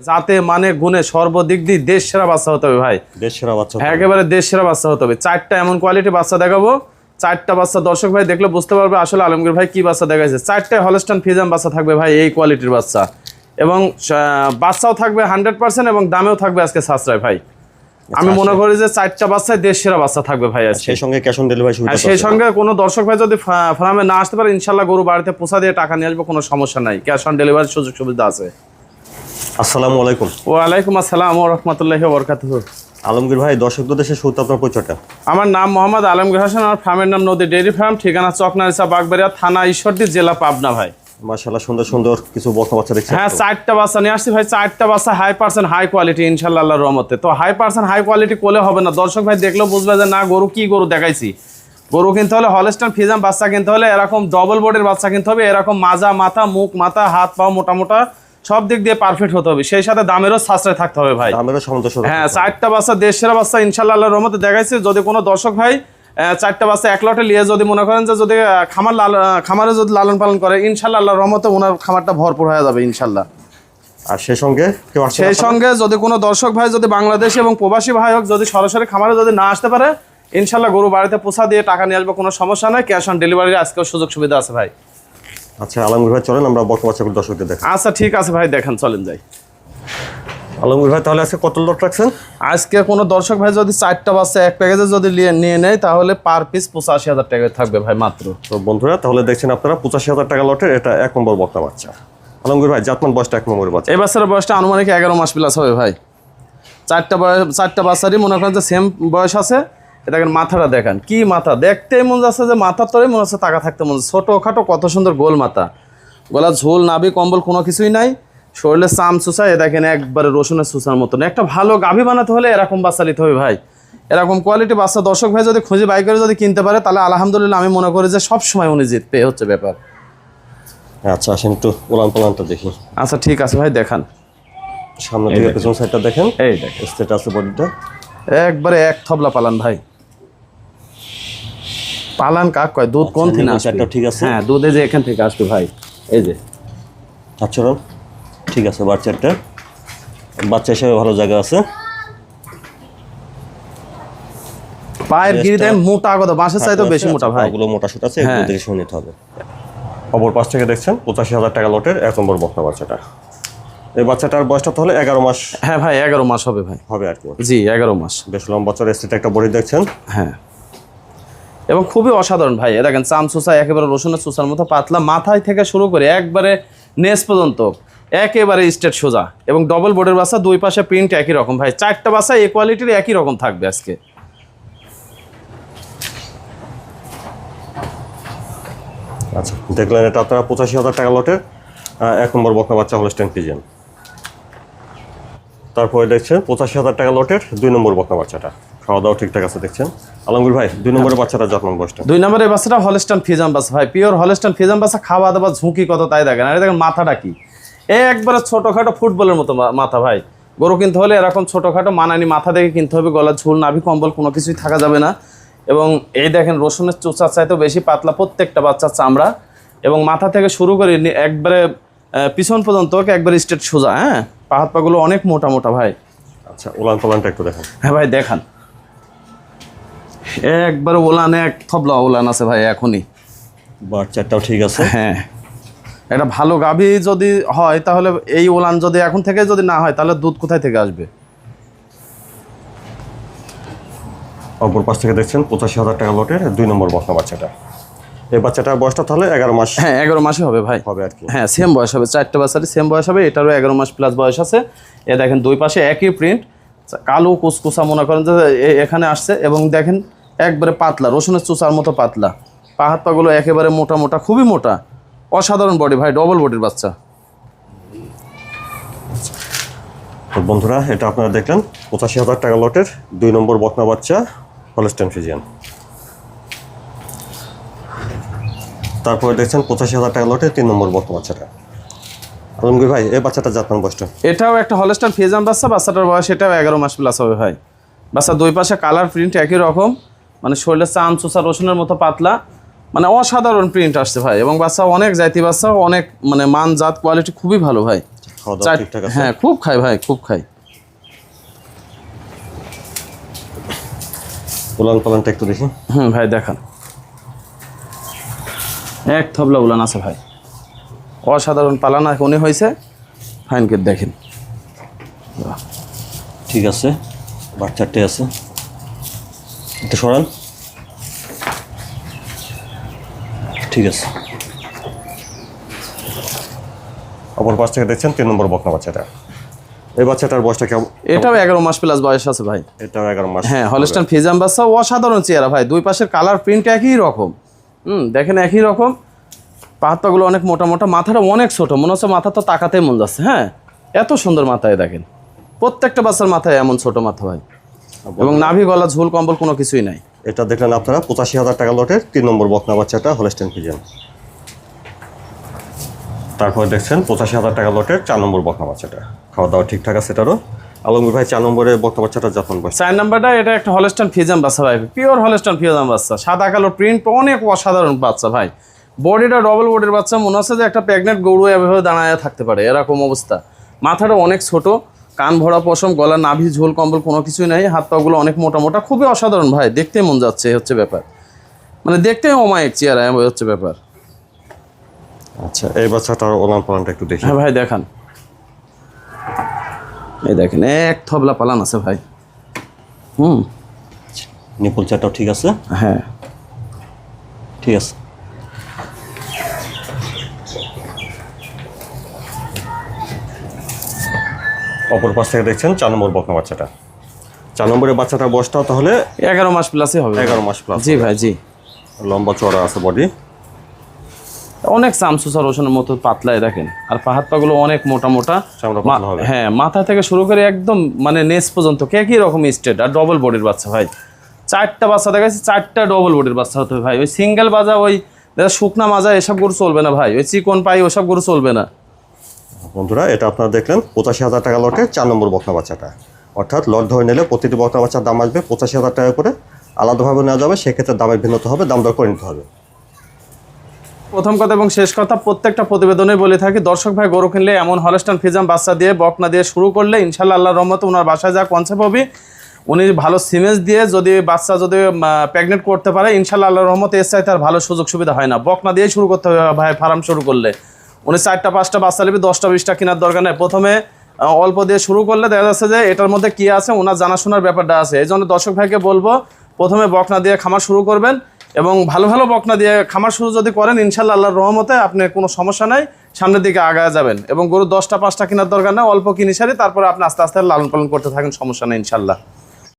যাতে মানে গুণে সর্বদিক দিয়ে দেশ সেরা বাচ্চা হতে হবে ভাই। দেশ সেরা বাচ্চা একেবারে দেশ সেরা বাচ্চা হতে হবে। চারটা এমন কোয়ালিটি বাচ্চা দেখাবো। চারটা বাচ্চা দর্শক ভাই দেখলে বুঝতে পারবে আসলে আলমগীর ভাই কি বাচ্চা দেখাইছে। চারটায় হলস্টান ফিজাম বাচ্চা থাকবে ভাই এই কোয়ালিটির বাচ্চা। এবং বাচ্চাও থাকবে হান্ড্রেড পার্সেন্ট এবং দামেও থাকবে আজকে সাশ্রয় ভাই। আমি মনে করি যে চারটা বাচ্চায় দেশ সেরা বাচ্চা থাকবে ভাই আজকে। সেই সঙ্গে ক্যাশ অন ডেলিভারি সুবিধা সেই সঙ্গে কোনো দর্শক ভাই যদি ফার্মে না আসতে পারে ইনশাল্লাহ গরু বাড়িতে পোষা দিয়ে টাকা নিয়ে আসবে কোনো সমস্যা নাই। ক্যাশ অন ডেলিভারির সুযোগ সুবিধা আছে। আসসালামু আলাইকুম। ওয়ালাইকুম আসসালাম রহমতুল্লাহি বরকাতুহ। আলমগীর ভাই দর্শকদের দেশে শুরুতে আপনার পরিচয়টা। আমার নাম মোহাম্মদ আলমগীর হাসান আমার ফার্মের নাম নদী ডেয়ারি ফার্ম ঠিকানা চকনারিসা বাগবাড়িয়া থানা ঈশ্বরদী জেলা পাবনা ভাই। মাশাআল্লাহ সুন্দর সুন্দর কিছু বকনা বাচ্চা দেখছি হ্যাঁ চারটা বাচ্চা নিয়ে আসছি ভাই চারটা বাচ্চা হাই পার্সেন্ট হাই কোয়ালিটি ইনশাল্লাহ আল্লাহর রহমতে। তো হাই পার্সেন্ট হাই কোয়ালিটি কোলে হবে না। দর্শক ভাই দেখলেও বুঝবে যে না গরু কি গরু দেখাইছি। গরু কিনতে হলে হলস্টান ফিজাম বাচ্চা কিনতে হলে এরকম ডবল বোর্ডের বাচ্চা কিনতে হবে। এরকম মাজা মাথা মুখ মাথা হাত পা মোটা মোটা সব দিক দিয়ে পারফেক্ট হতে হবে। সেই সাথে দামেরও সাশ্রয় থাকতে হবে ভাই। দামেরও সামঞ্জস্য হ্যাঁ চারটা বাচ্চা দেশ সেরা বাচ্চা ইনশাল্লাহ আল্লাহর রহমতে দেখাইছে। যদি কোনো দর্শক ভাই চারটা বাচ্চা এক লটে নিয়ে যদি মনে করেন যে যদি খামার লাল খামারে যদি লালন পালন করে ইনশাল্লাহ আল্লাহর রহমতে ওনার খামারটা ভরপুর হয়ে যাবে ইনশাল্লাহ আর সেই সঙ্গে সেই সঙ্গে যদি কোনো দর্শক ভাই যদি বাংলাদেশি এবং প্রবাসী ভাই হোক যদি সরাসরি খামারে যদি না আসতে পারে ইনশাল্লাহ গরু বাড়িতে পোষা দিয়ে টাকা নিয়ে আসবে কোনো সমস্যা নাই। ক্যাশ অন ডেলিভারির আজকেও সুযোগ সুবিধা আছে ভাই। আচ্ছা আলমগীর ভাই চলেন আমরা বকনা বাচ্চাগুলো দর্শকদের দেখাই। আচ্ছা ঠিক আছে ভাই দেখেন চলেন যাই। আলমগীর ভাই তাহলে আজকে কত লট রাখছেন? আজকে কোনো দর্শক ভাই যদি চারটা বাচ্চা এক প্যাকেজে যদি নিয়ে নিয়ে তাহলে পার পিস পঁচাশি হাজার টাকা থাকবে ভাই মাত্র। তো বন্ধুরা তাহলে দেখছেন আপনারা পঁচাশি হাজার টাকা লটের এটা এক নম্বর বকনা বাচ্চা। আলমগীর ভাই জাতমান বয়সটা এক নম্বরের বাচ্চা। এই বাচ্চার বয়সটা আনুমানিক এগারো মাস প্লাস হবে ভাই। চারটা বয়স চারটা বাচ্চারই মনে করেন যে সেম বয়স আছে দেখেন মাথাটা দেখান কি মাথা? দেখতেই মনে যাচ্ছে যে মাথার তরে মনে হচ্ছে টাকা থাকতে মনে ছোটো খাটো কত সুন্দর গোল মাথা। গলা ঝোল নাবি কম্বল কোনো কিছুই নাই। শরীরে চাম চুষা এ দেখেন একবারে রসুনের চুষার মতন। একটা ভালো গাভী বানাতে হলে এরকম বাচ্চা নিতে হবে ভাই। এরকম কোয়ালিটি বাচ্চা দর্শক ভাই যদি খুঁজে বাই করে যদি কিনতে পারে তাহলে আলহামদুলিল্লাহ আমি মনে করি যে সব সময় উনি জিতবে হচ্ছে ব্যাপার। আচ্ছা আসেন একটু উলান পালানটা দেখি। আচ্ছা ঠিক আছে ভাই দেখান। সামনে থেকে পেছন সাইডটা দেখেন। এই দেখেন। স্টেট আছে বডিটা একবারে এক থবলা পালান ভাই। পালান কাক কয়? দুধ কোন থেকে আসবে? চারটা ঠিক আছে? হ্যাঁ দুধ এই যে এখান থেকে আসবে ভাই এই যে। আচরণ ঠিক আছে বাচ্চাটা বাচ্চা হিসেবে ভালো জায়গা আছে। পায়ের গিরি দেন মোটা কথা বাঁশের চাইতে বেশি মোটা ভাই। ওগুলো মোটা সুট আছে এগুলো হ্যাঁ। দেখে শুনে নিতে হবে। অপর পাশ থেকে দেখছেন পঁচাশি হাজার টাকা লটের এক নম্বর বক্তা বাচ্চাটা। এই বাচ্চাটার বয়সটা তাহলে এগারো মাস হ্যাঁ ভাই এগারো মাস হবে ভাই। হবে আর কি। জি এগারো মাস। বেশ লম্বা বছর স্টেট একটা বডি দেখছেন। হ্যাঁ। এবং খুবই অসাধারণ ভাই। দেখেন, চাম চুষা একেবারে রসুনের চুষার মতো পাতলা, মাথায় থেকে শুরু করে একবারে নেস পর্যন্ত একেবারে স্টেট সোজা এবং ডবল বোর্ডের বাসা দুই পাশে প্রিন্ট একই রকম ভাই। চারটা বাসা এই কোয়ালিটির একই রকম থাকবে আজকে। আচ্ছা দেখলেন এটা আপনারা পঁচাশি হাজার টাকা লটের এক নম্বর বকনা বাচ্চা স্ট্যান্ড পিজিয়ান তারপরে দেখছেন পঁচাশি হাজার টাকা লটের দুই নম্বর বকনা বাচ্চাটা। খাওয়া দাওয়া ঠিকঠাক আছে দেখছেন? আলমগীর ভাই দুই নম্বরের বাচ্চাটা যত্ন বয়সটা? দুই নম্বরের বাচ্চাটা হলস্টান ফিজাম বাচ্চা। ভাই পিওর হলস্টান ফিজাম বাচ্চা খাওয়া দাওয়া ঝুঁকি কত তাই দেখেন। আর দেখেন মাথাটা কি? এ একবারে ছোটোখাটো ফুটবলের মতো মাথা ভাই। গরু কিনতে হলে এরকম ছোটোখাটো মানানি মাথা দেখে কিনতে হবে গলা ঝুল নাভি কম্বল কোনো কিছুই থাকা যাবে না। এবং এই দেখেন রসুনের চোচার চাইতেও বেশি পাতলা প্রত্যেকটা বাচ্চার চামড়া। এবং মাথা থেকে শুরু করে একবারে পিছন পর্যন্ত একবারে স্টেট সোজা হ্যাঁ? পা হাত পাগুলো অনেক মোটা মোটা ভাই। আচ্ছা উলান পালানটা একটু দেখেন। হ্যাঁ ভাই দেখান। একবারে ওলান এক থবলা ওলান আছে ভাই এখনই। বাচ্চাটাও ঠিক আছে। হ্যাঁ। একটা ভালো গাভী যদি হয় তাহলে এই ওলান যদি এখন থেকে যদি না হয় তাহলে দুধ কোথায় থেকে আসবে? অপর পাশ থেকে দেখছেন পঁচাশি হাজার টাকা লটের দুই নম্বর বকনা বাচ্চাটা। এই বাচ্চাটার বয়সটা তাহলে এগারো মাস হ্যাঁ এগারো মাসে হবে ভাই। হবে আর কি। হ্যাঁ সেম বয়স হবে চারটে বাচ্চারই সেম বয়স হবে এটারও এগারো মাস প্লাস বয়স আছে। এ দেখেন দুই পাশে একই প্রিন্ট কালো কুসকুসা মনে করেন যে এখানে আসছে এবং দেখেন একবারে পাতলা রসুনের চুচার মতো পাতলা। পা হাত পাগুলো একেবারে মোটা মোটা খুবই মোটা। অসাধারণ বডি ভাই ডবল বডির বাচ্চা। তো বন্ধুরা এটা আপনারা দেখলেন পঁচাশি হাজার টাকা লটের দুই নম্বর বকনা বাচ্চা হলস্টেন ফিজিয়ান তারপরে দেখছেন পঁচাশি হাজার টাকা লটের তিন নম্বর বকনা বাচ্চাটা। আলমগীর ভাই এই বাচ্চাটা জাতমান বয়সটা? এটাও একটা হলস্টার ফেজাম বাচ্চা বাচ্চাটার বয়স এটাও এগারো মাস প্লাস হবে ভাই। বাচ্চা দুই পাশে কালার প্রিন্ট একই রকম। মানে শরীরে চাম চুষা রসুনের মতো পাতলা মানে অসাধারণ প্রিন্ট আসছে ভাই। এবং বাচ্চা অনেক জাতি বাচ্চা অনেক মানে মান জাত কোয়ালিটি খুবই ভালো ভাই। হ্যাঁ খুব খাই ভাই খুব খাই উলান পালানটা একটু দেখি। হুম ভাই দেখান। এক থবলা উলান আছে ভাই। অসাধারণ পালানা উনি হয়েছে। ফাইনকে দেখেন। ঠিক আছে বাচ্চারটে আছে। একটু সরান। ঠিক আছে। অপর পাশ থেকে দেখছেন তিন নম্বর বকনা বাচ্চাটা। এই বাচ্চাটার বয়সটা কেমন? এটাও এগারো মাস প্লাস বয়স আছে ভাই। এটাও এগারো মাস। হ্যাঁ হলস্টান ফিজাম বাচ্চা অসাধারণ চেহারা ভাই। দুই পাশের কালার প্রিন্ট একই রকম। হুম দেখেন একই রকম। পাহাড়গুলো অনেক মোটা মোটা মাথাটা অনেক ছোট। মনে হচ্ছে মাথা তো তাকাতেই মন যাচ্ছে হ্যাঁ? এত সুন্দর মাথায় দেখেন। প্রত্যেকটা বাচ্চার মাথায় এমন ছোট মাথা ভাই। এবং নাভি গলা ঝুল কম্বল কোনো কিছুই নাই। এটা দেখলেন আপনারা পঁচাশি হাজার টাকা লটের তিন নম্বর বকনা বাচ্চাটা হলস্টেন ফিজেন তারপর দেখছেন পঁচাশি হাজার টাকা লটের চার নম্বর বকনা বাচ্চাটা। খাওয়া দাওয়া ঠিকঠাক আছে এটারও আলমগীর ভাই চার নম্বরে বকনা বাচ্চাটা যখন বসে চার নম্বরটা এটা একটা হলস্টান ফিজাম বাচ্চা ভাই। পিওর হলস্টান ফিজাম বাচ্চা। সাদা কালো প্রিন্ট অনেক অসাধারণ বাচ্চা ভাই। বডিটা ডবল বডির বাচ্চা। মনে হচ্ছে যে একটা প্রেগনেন্ট গরু এভাবে দাঁড়ায় থাকতে পারে। এরকম অবস্থা। মাথাটা অনেক ছোট। কান ভরা পশম গলা নাভি ঝোল কম্বল কোনো কিছুই নাই হাত পাগুলো অনেক মোটা মোটা খুবই অসাধারণ ভাই দেখতে মন যাচ্ছে হচ্ছে ব্যাপার। মানে দেখতে অমায়িক চেয়ারা হচ্ছে ব্যাপার। আচ্ছা এই বাচ্চাটার ওলান পালানটা একটু দেখি। হ্যাঁ ভাই দেখান। এই দেখেন এক থবলা পালান আছে ভাই। হুম। নিপুল চারটাও ঠিক আছে? হ্যাঁ। ঠিক আছে। অপর পাশ থেকে দেখছেন চার নম্বর বকনা বাচ্চাটা। চার নম্বরের বাচ্চাটার বয়সটাও তাহলে এগারো মাস প্লাসই হবে। এগারো মাস প্লাস জি ভাই জি। লম্বা চড়া আছে বডি অনেক চামচুসা রসুনের মতো পাতলায় দেখেন। আর পাহাড় পাগুলো অনেক মোটা মোটা। হ্যাঁ মাথা থেকে শুরু করে একদম মানে নেস পর্যন্ত কে কি রকম স্টেট আর ডবল বডির বাচ্চা ভাই। চারটা বাচ্চা দেখাচ্ছি চারটা ডবল বডির বাচ্চা হতে হবে ভাই। ওই সিঙ্গেল বাজা ওই শুকনা মাজা এসব গরু চলবে না ভাই। ওই চিকন পাই ওসব গরু চলবে না। বন্ধুরা, এটা আপনারা দেখলেন, পঁচাশি হাজার টাকা লটে চার নম্বর বকনা বাচ্চাটা। অর্থাৎ লট ধরে নিলে প্রতিটি বকনা বাচ্চার দাম আসবে পঁচাশি হাজার টাকা করে। আলাদাভাবে নেওয়া যাবে, সেক্ষেত্রে দামের ভিন্নতা হবে, দাম দর করে নিতে হবে। প্রথম কথা এবং শেষ কথা, প্রত্যেকটা প্রতিবেদনে বলে থাকি, দর্শক ভাই, গরু কিনলে এমন হলস্টান ফিজাম বাচ্চা দিয়ে বকনা দিয়ে শুরু করলে ইনশাল্লাহ আল্লাহ রহমতে ওনার বাসায় যা কনসেপ্ট হবে, উনি ভালো সিমেজ দিয়ে যদি বাচ্চা যদি প্রেগনেন্ট করতে পারে ইনশাল্লাহ আল্লাহ রহমত এর চাইতে আর ভালো সুযোগ সুবিধা হয় না। বকনা দিয়ে শুরু করতে হবে ভাই, ফার্ম শুরু করলে। উনি চারটা, পাঁচটা বাচ্চা নেবে, দশটা, বিশটা কেনার দরকার নেই। প্রথমে অল্প দিয়ে শুরু করলে দেখা যাচ্ছে যে এটার মধ্যে কি আছে ওনার জানাশোনার ব্যাপারটা আছে। এই জন্য দর্শক ভাইকে বলব, প্রথমে বকনা দিয়ে খামার শুরু করবেন এবং ভালো ভালো বকনা দিয়ে খামার শুরু যদি করেন, ইনশাল্লাহ আল্লাহর রহমতে আপনি কোনো সমস্যা নাই, সামনের দিকে আগায় যাবেন। এবং গরু দশটা, পাঁচটা কেনার দরকার না অল্প কিনে সারি, তারপরে আপনি আস্তে আস্তে লালন পালন করতে থাকেন, সমস্যা নেই, ইনশাল্লাহ।